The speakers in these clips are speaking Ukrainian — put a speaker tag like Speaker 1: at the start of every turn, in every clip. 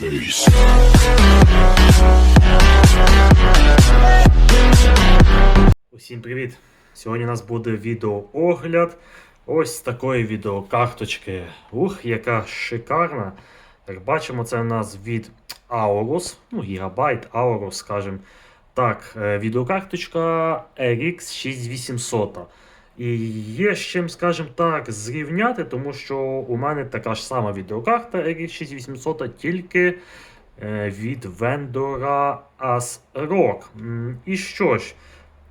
Speaker 1: space.
Speaker 2: Усім привіт! Сьогодні у нас буде відеоогляд ось такої відеокарточки. Ух, яка шикарна. Як бачимо, це у нас від Aorus, ну, Gigabyte, Aorus, скажімо так. е, Відеокарточка RX 6800. І є з чим, скажімо так, зрівняти, тому що у мене така ж сама відеокарта RX 6800, тільки е, від вендора ASRock. І що ж,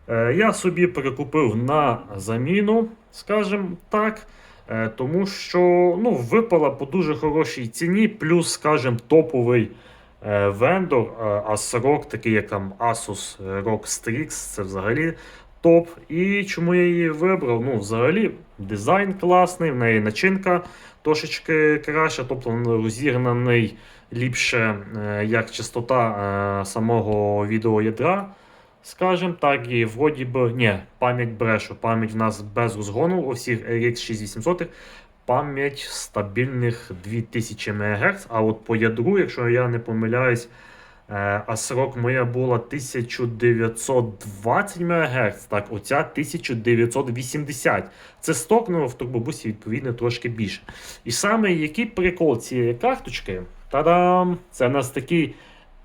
Speaker 2: Е, Я собі перекупив на заміну, скажімо так. е, Тому що ну, випала по дуже хорошій ціні, плюс, скажімо, топовий вендор ASRock, такий як там Asus ROG Strix, це взагалі топ. І чому я її вибрав? Ну, взагалі, дизайн класний, в неї начинка трошечки краща, тобто розігнаний ліпше е, як частота е, самого відеоядра. Скажем так, і вроді би, ні, пам'ять брешу. Пам'ять в нас без розгону у всіх RX 6800 пам'ять стабільних 2000 МГц. А от по ядру, якщо я не помиляюсь, а срок моя була 1920 МГц, так, оця 1980. Це сток, ну в турбобусі відповідно трошки більше. І саме який прикол цієї карточки? Та-дам! Це у нас такий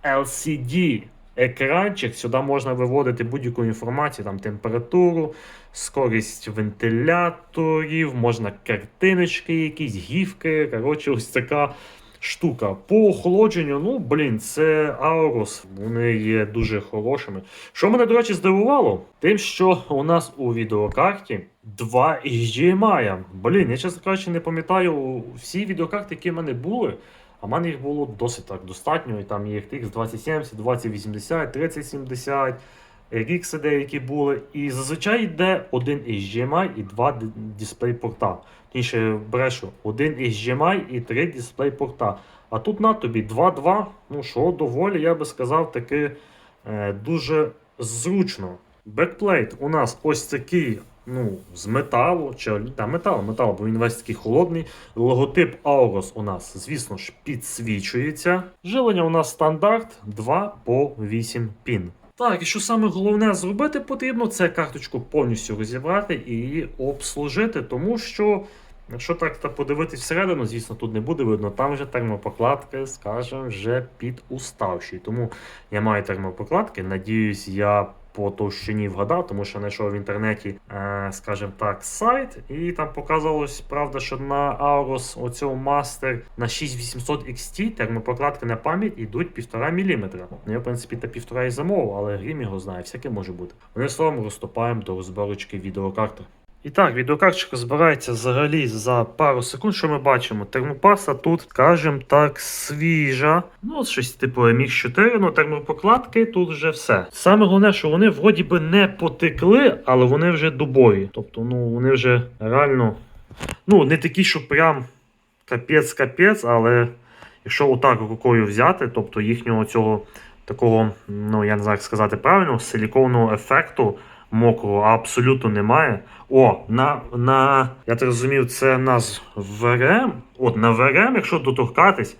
Speaker 2: LCD екранчик. Сюди можна виводити будь-яку інформацію, там температуру, скорість вентиляторів, можна картиночки, якісь гіфки. Коротше, ось така штука. По охолодженню, ну, блін, це Aorus, вони є дуже хорошими. Що мене, до речі, здивувало, тим, що у нас у відеокарті два HDMI. Блін, я чесно кажучи, не пам'ятаю всі відеокарти, які в мене були. А в мене їх було досить так достатньо. І там є RTX 2070, 2080, 3070, RX деякі були. І зазвичай йде один HDMI і два дисплей-порта. Точніше, брешу, один HDMI і три дисплей-порта. А тут на тобі 2.2, ну що доволі, я би сказав, таки е, дуже зручно. Бекплейт у нас ось такий. Ну, з металу, чи та, метал, метал, бо він весь такий холодний. Логотип Aorus у нас, звісно ж, підсвічується. Жилення у нас стандарт 2 по 8 пін. Так, і що саме головне зробити потрібно, це карточку повністю розібрати і обслужити, тому що. Якщо так та подивитись всередину, звісно, тут не буде видно, там вже термопокладки, скажімо, вже підуставші. Тому я маю термопокладки. Надіюсь, я по товщині вгадав, тому що знайшов в інтернеті, е, скажімо так, сайт, і там показалось, правда, що на Aorus оцього Master на 6800 XT термопрокладки на пам'ять йдуть 1,5 мм. Ну, я, в принципі, та півтора і замовив, але грім його знає, всяке може бути. Одним словом, розступаємо до розборочки відеокарти. І так, відеокарточка збирається взагалі за пару секунд. Що ми бачимо? Термопаса тут, скажімо так, свіжа. Ну, щось типу MX4, ну термопокладки тут вже все. Саме головне, що вони вроді би не потекли, але вони вже дубові. Тобто, ну вони вже реально. Ну, не такі, що прям капець-капець, але якщо отак рукою взяти, тобто їхнього цього такого, ну я не знаю, як сказати правильно, силіконового ефекту мокрого абсолютно немає. О, на, на я так розумів, це в нас ВРМ. От на ВРМ, якщо доторкатись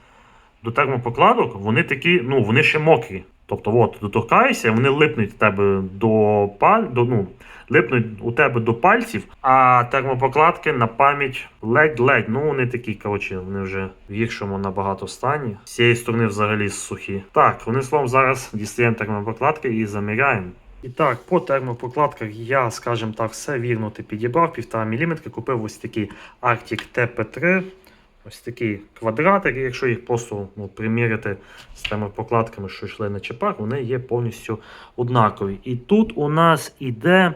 Speaker 2: до термопокладок, вони такі, ну, вони ще мокрі. Тобто, от, доторкаєшся, вони липнуть у тебе до паль, до, ну, липнуть у тебе до пальців, а термопокладки на пам'ять ледь-ледь. Ну, вони такі, коротше, вони вже в гіршому набагато стані. З цієї сторони взагалі сухі. Так, вони словом зараз дістаємо термопокладки і заміряємо. І так, по термопокладках я, скажімо так, все вірно ти підібрав, 1,5 мм, купив ось такий Arctic TP3. Ось такий квадратик, і якщо їх просто ну, приміряти з термопокладками, що йшли на чіпах, вони є повністю однакові. І тут у нас іде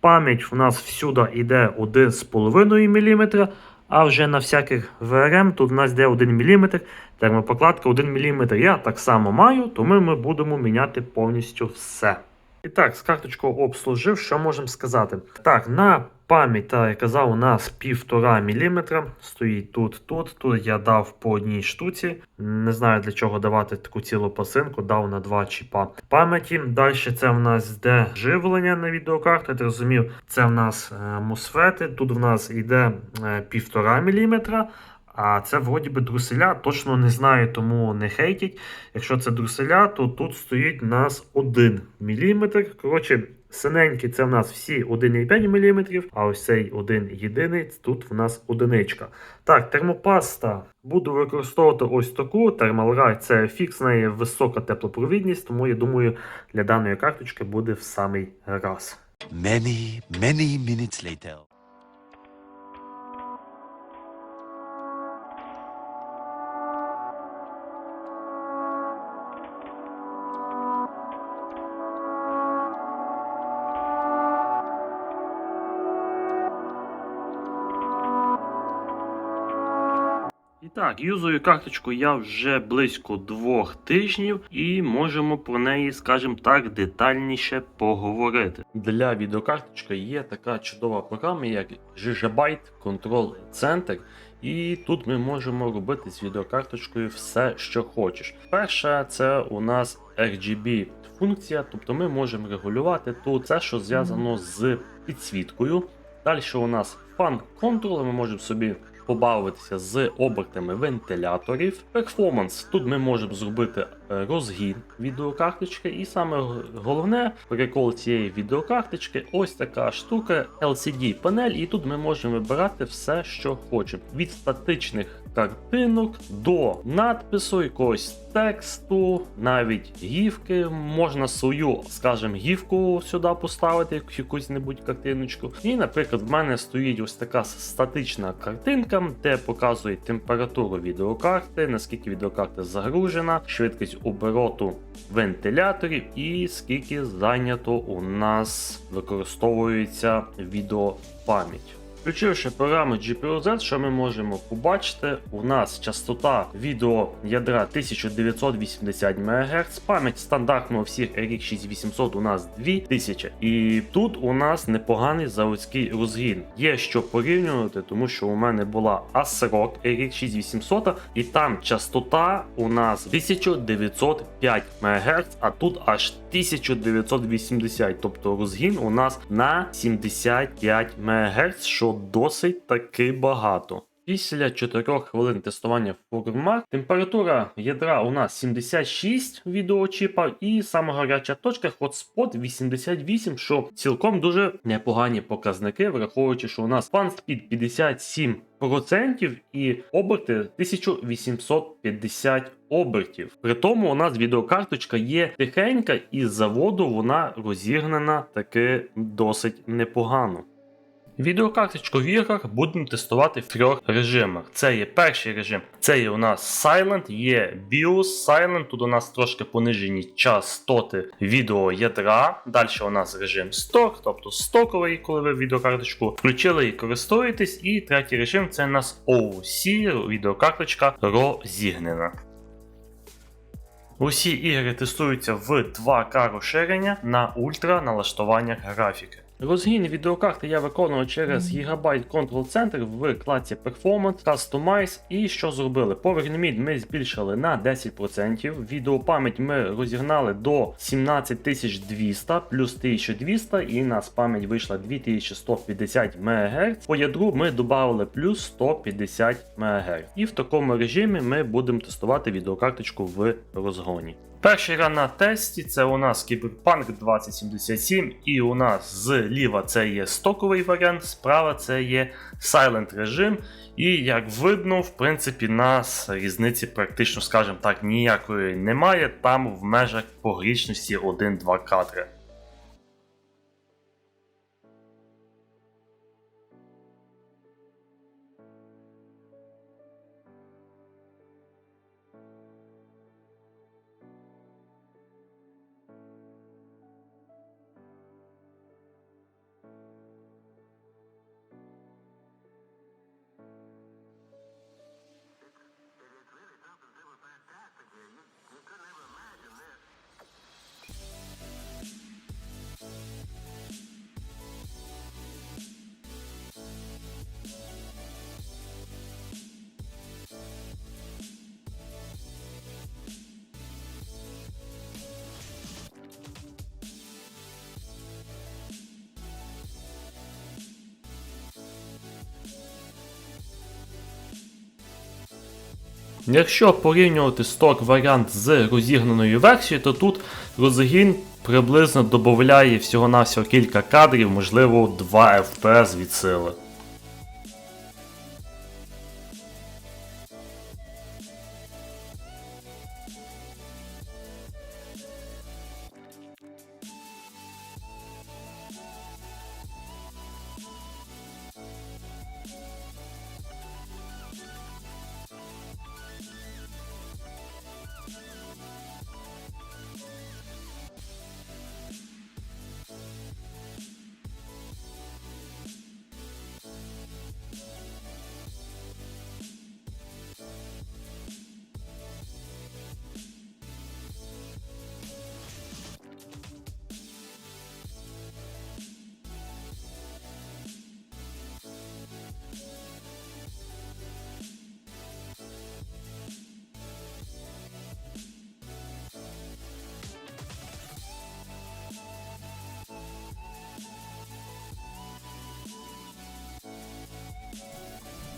Speaker 2: пам'ять, у нас всюди йде 1,5 мм, а вже на всяких VRM тут у нас йде 1 мм, термопокладка 1 мм. Я так само маю, тому ми будемо міняти повністю все. І так, з карточкою обслужив, що можемо сказати? Так, на пам'ять, так я казав, у нас 1,5 мм. Стоїть тут, тут. Тут я дав по одній штуці. Не знаю для чого давати таку цілу пасинку, дав на два чіпа пам'яті. Далі це в нас йде живлення на відеокарту. Я розумів, це в нас е, мусфети. Тут в нас йде е, 1,5 мм. А це вроді би друселя, точно не знаю, тому не хейтіть. Якщо це друселя, то тут стоїть у нас 1 мм. Коротше, синенькі це в нас всі 1,5 мм, а ось цей один єдиний, тут в нас одиничка. Так, термопаста. Буду використовувати ось таку. Ray це фікс, в неї висока теплопровідність, тому я думаю, для даної карточки буде в самий раз.
Speaker 1: Many, many minutes later.
Speaker 2: Так, юзую карточку я вже близько двох тижнів і можемо про неї, скажімо так, детальніше поговорити. Для відеокарточки є така чудова програма, як Gigabyte Control Center. І тут ми можемо робити з відеокарточкою все, що хочеш. Перше, це у нас RGB функція, тобто ми можемо регулювати тут все, що зв'язано з підсвіткою. Далі у нас фан контрол, ми можемо собі побавитися з обертами вентиляторів. Перформанс. Тут ми можемо зробити е, розгін відеокарточки, і саме головне прикол цієї відеокарточки ось така штука LCD панель, і тут ми можемо вибирати все, що хочемо. Від статичних картинок до надпису, якогось тексту, навіть гівки. Можна свою, скажімо, гівку сюди поставити, якусь небудь картиночку. І, наприклад, в мене стоїть ось така статична картинка, де показує температуру відеокарти, наскільки відеокарта загружена, швидкість обороту вентиляторів і скільки зайнято у нас використовується відеопам'ять. Включивши програму GPU-Z, що ми можемо побачити, у нас частота відео ядра 1980 МГц, пам'ять стандартного всіх RX 6800 у нас 2000. І тут у нас непоганий заводський розгін. Є що порівнювати, тому що у мене була ASRock RX 6800, і там частота у нас 1905 МГц, а тут аж 1980, тобто розгін у нас на 75 МГц, що досить таки багато. Після 4 хвилин тестування в формат температура ядра у нас 76 відеочіпа, і сама гаряча точка Hotspot 88, що цілком дуже непогані показники, враховуючи, що у нас фан-спід 57% і оберти 1850 обертів. При тому у нас відеокарточка є тихенька, і з заводу вона розігнана таки досить непогано. Відеокарточку в іграх будемо тестувати в трьох режимах. Це є перший режим, це є у нас Silent, є BIOS Silent, тут у нас трошки понижені частоти відео ядра. Далі у нас режим Stock, тобто стоковий, коли ви відеокарточку включили і користуєтесь. І третій режим це у нас OC, відеокарточка розігнена. Усі ігри тестуються в 2К розширення на ультра налаштуваннях графіки. Розгін відеокарти я виконував через Gigabyte Control Center в клаці Performance, Customize. І що зробили? Power Limit ми збільшили на 10%. Відеопам'ять ми розігнали до 17200 плюс 1200, і нас пам'ять вийшла 2150 МГц. По ядру ми додали плюс 150 МГц. І в такому режимі ми будемо тестувати відеокарточку в розгоні. Перший гра на тесті це у нас Cyberpunk 2077, і у нас зліва це є стоковий варіант, справа це є Silent режим. І як видно, в принципі, нас різниці практично, скажімо так, ніякої немає. Там в межах погрішності 1-2 кадри. Якщо порівнювати сток варіант з розігнаною версією, то тут розгін приблизно додає всього-навсього кілька кадрів, можливо 2 FPS від сили.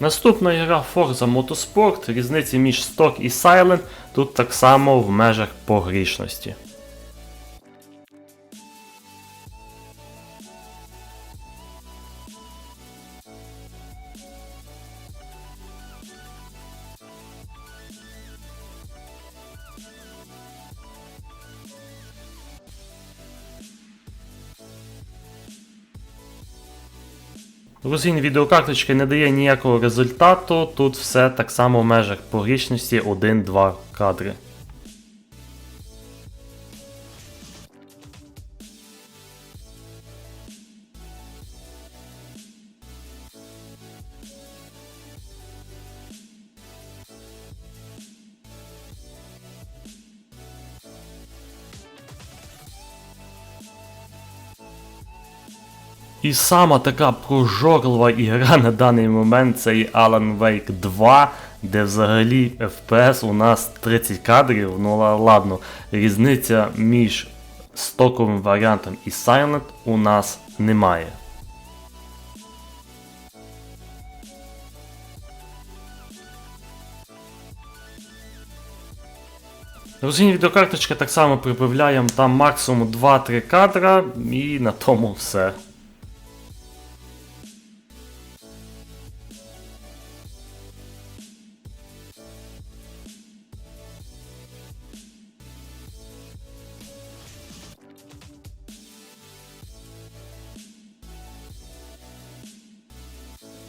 Speaker 2: Наступна гра Forza Motorsport, різниці між Stock і Silent тут так само в межах погрішності. Розгін відеокарточки не дає ніякого результату, тут все так само в межах погрішності 1-2 кадри. І сама така прожорлива ігра на даний момент це і Alan Wake 2, де взагалі FPS у нас 30 кадрів. Ну ладно, різниця між стоковим варіантом і Silent у нас немає. Розгін відеокарточка так само прибавляємо там максимум 2-3 кадра і на тому все.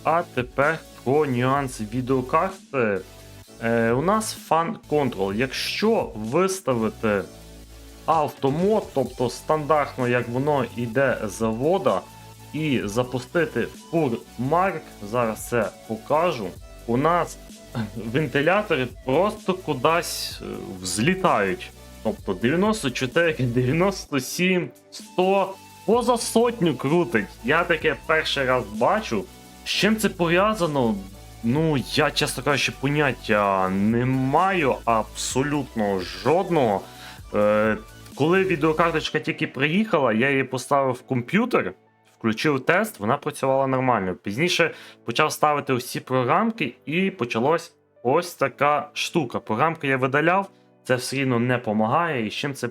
Speaker 2: А тепер про нюанси відеокарти. Е, у нас Fan Control. Якщо виставити автомод, тобто стандартно, як воно йде з завода, і запустити FurMark, зараз це покажу. У нас вентилятори просто кудись е, взлітають. Тобто 94, 97, 100, поза сотню крутить. Я таке перший раз бачу. З чим це пов'язано? Ну, я, чесно кажучи, поняття не маю абсолютно жодного. Е, коли відеокарточка тільки приїхала, я її поставив в комп'ютер, включив тест, вона працювала нормально. Пізніше почав ставити усі програмки, і почалась ось така штука. Програмки я видаляв, це все рівно не допомагає, і з чим це,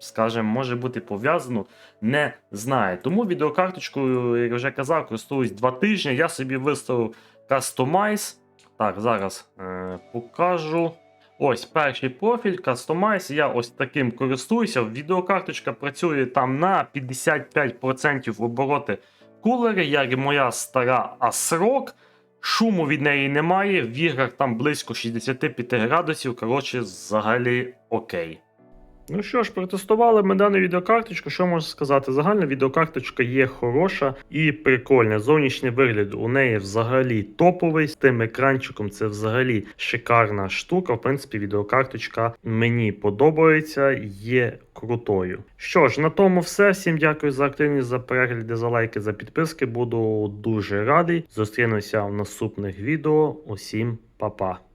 Speaker 2: скажімо, може бути пов'язано, не знаю. Тому відеокарточкою, як вже казав, користуюсь два тижні. Я собі виставив Customize. Так, зараз е, покажу. Ось перший профіль, Customize. Я ось таким користуюся. Відеокарточка працює там на 55% обороти кулери, як і моя стара ASRock. Шуму від неї немає. В іграх там близько 65 градусів. Коротше, взагалі окей. Ну що ж, протестували ми дану відеокарточку. Що можу сказати? Загальна відеокарточка є хороша і прикольна. Зовнішній вигляд у неї взагалі топовий. З тим екранчиком це взагалі шикарна штука. В принципі, відеокарточка мені подобається, є крутою. Що ж, на тому все. Всім дякую за активність, за перегляди, за лайки, за підписки. Буду дуже радий. Зустрінуся в наступних відео. Усім па-па.